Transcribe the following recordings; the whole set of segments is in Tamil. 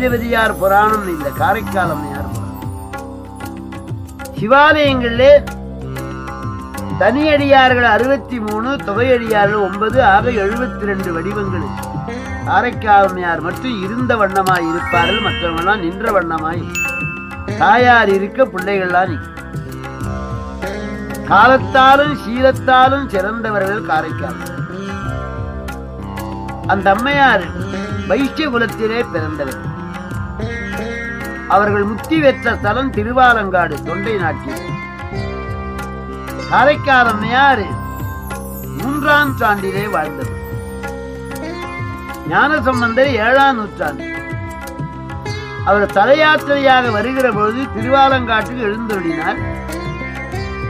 நீதிபதியார் புராணம் இந்த காரைக்கால் அம்மையார் சிவாலயங்களிலே தனியடியார்கள் அறுபத்தி மூணு தொகையடியார்கள் ஒன்பது ஆக எழுபத்தி ரெண்டு வடிவங்கள் இருக்கு. மட்டும் இருந்த வண்ணமாய் இருப்பார்கள் மற்றவங்களாம் நின்ற வண்ணமாய் தாயார் இருக்க பிள்ளைகள்லாம் காலத்தாலும் சீலத்தாலும் சிறந்தவர்கள் காரைக்கால் அந்த அம்மையார் வைஷ்ய குலத்திலே பிறந்தவர். அவர்கள் முக்தி பெற்ற ஸ்தலம் திருவாலங்காடு தொண்டை நாட்டில். காரைக்கால் மூன்றாம் சாண்டிலே வாழ்ந்தது ஞான சம்பந்தர் ஏழாம் நூற்றாண்டு. அவர் தலையாத்திரையாக வருகிற பொழுது திருவாலங்காட்டுக்கு எழுந்தொழினார்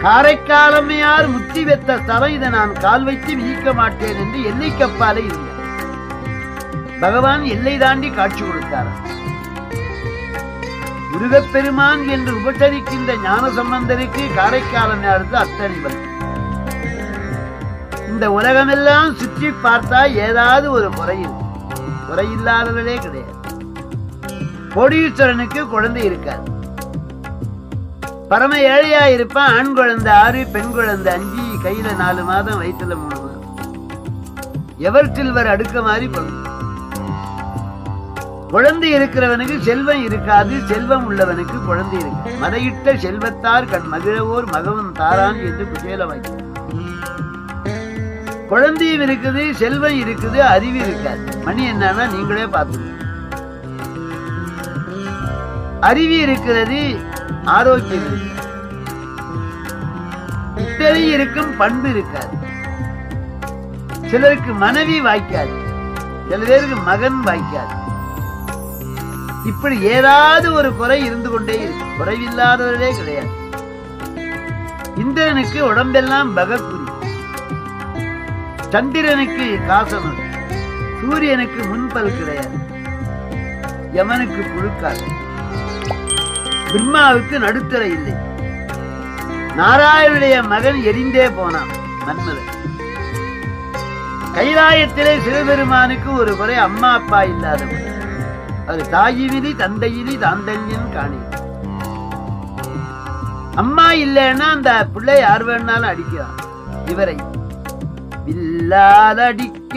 காரைக்காலமையார் முத்தி வெத்த ஸ்தலம் இதை நான் கால் வைத்து விதிக்க மாட்டேன் என்று எல்லைக்கப்பாலே இருந்தார் பகவான் எல்லை தாண்டி காட்சி கொடுத்தார் முருகப்பெருமான் என்று உபசரிக்கின்ற ஞான சம்பந்தருக்கு காரைக்காலன் அடுத்து பக்தி இந்த உலகமெல்லாம் சுற்றி பார்த்தா ஏதாவது ஒரு முறையில். இருக்கும் குறையில்லாதவர்களே கிடையாது. கோடீஸ்வரனுக்கு குழந்தை இருக்காது பரம ஏழையா இருப்பான் ஆண் குழந்தை ஆறு பெண் குழந்தை அஞ்சு கையில நாலு மாதம் வயிற்றுல மூணு மாதம். எவர் சில்வர் அடுக்க மாதிரி பண்ணும் குழந்தை இருக்கிறவனுக்கு செல்வம் இருக்காது செல்வம் உள்ளவனுக்கு குழந்தை இருக்கு. மதையிட்ட செல்வத்தார் கண் மகிழவோர் மகவன் தாரான் என்று குசேல வைக்கும் குழந்தையும் இருக்குது செல்வம் இருக்குது அறிவு இருக்காது. மணி என்னன்னா நீங்களே பார்த்து அறிவு இருக்கிறது ஆரோக்கியம் இத்தனை இருக்கும் பண்பு இருக்காது. சிலருக்கு மனைவி வாய்க்காது. சில பேருக்கு மகன் வாய்க்காது. இப்படி ஏதாவது ஒரு குறை இருந்து கொண்டே இருக்கு. குறைவில்லாதவர்களே கிடையாது. இந்திரனுக்கு உடம்பெல்லாம் பகக்குறி சந்திரனுக்கு காசனம் சூரியனுக்கு முன்பல் கிடையாது. யமனுக்கு புழுக்காது பிரம்மாவுக்கு நடுத்தர இல்லை. நாராயணுடைய மகன் எரிந்தே போனான் மன்மதன். கைலாயத்திலே சிவபெருமானுக்கு ஒரு குறை அம்மா அப்பா இல்லாதவன். அது தாயினி தந்தையிலி தாந்தன்யன் காணி. அம்மா இல்லைன்னா அந்த பிள்ளை யார் வேணாலும் அடிக்கிறான் இவரை இல்லாத அடிக்க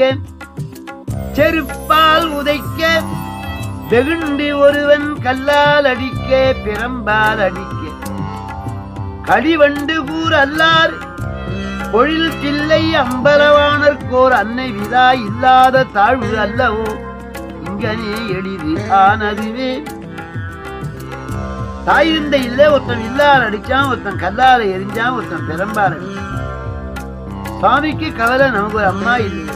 செருப்பால் உதைக்க வெகுண்டு ஒருவன் கல்லால் அடிக்க பிரம்பால் அடிக்க. கழிவண்டு கூர் அல்லார் பொழில் பிள்ளை அம்பலவானர்கோர் அன்னை விதா இல்லாத தாழ்வு அல்லவோ. இங்கனே எளிது ஆனதுவே. தாய் இருந்த இல்ல ஒருத்தன் இல்லால் அடிச்சான் ஒருத்தன் கல்லால எரிஞ்சான் ஒருத்தன் பெரம்பால் அடிச்சான். சுவாமிக்கு கவலை நமக்கு ஒரு அம்மா இல்லையே.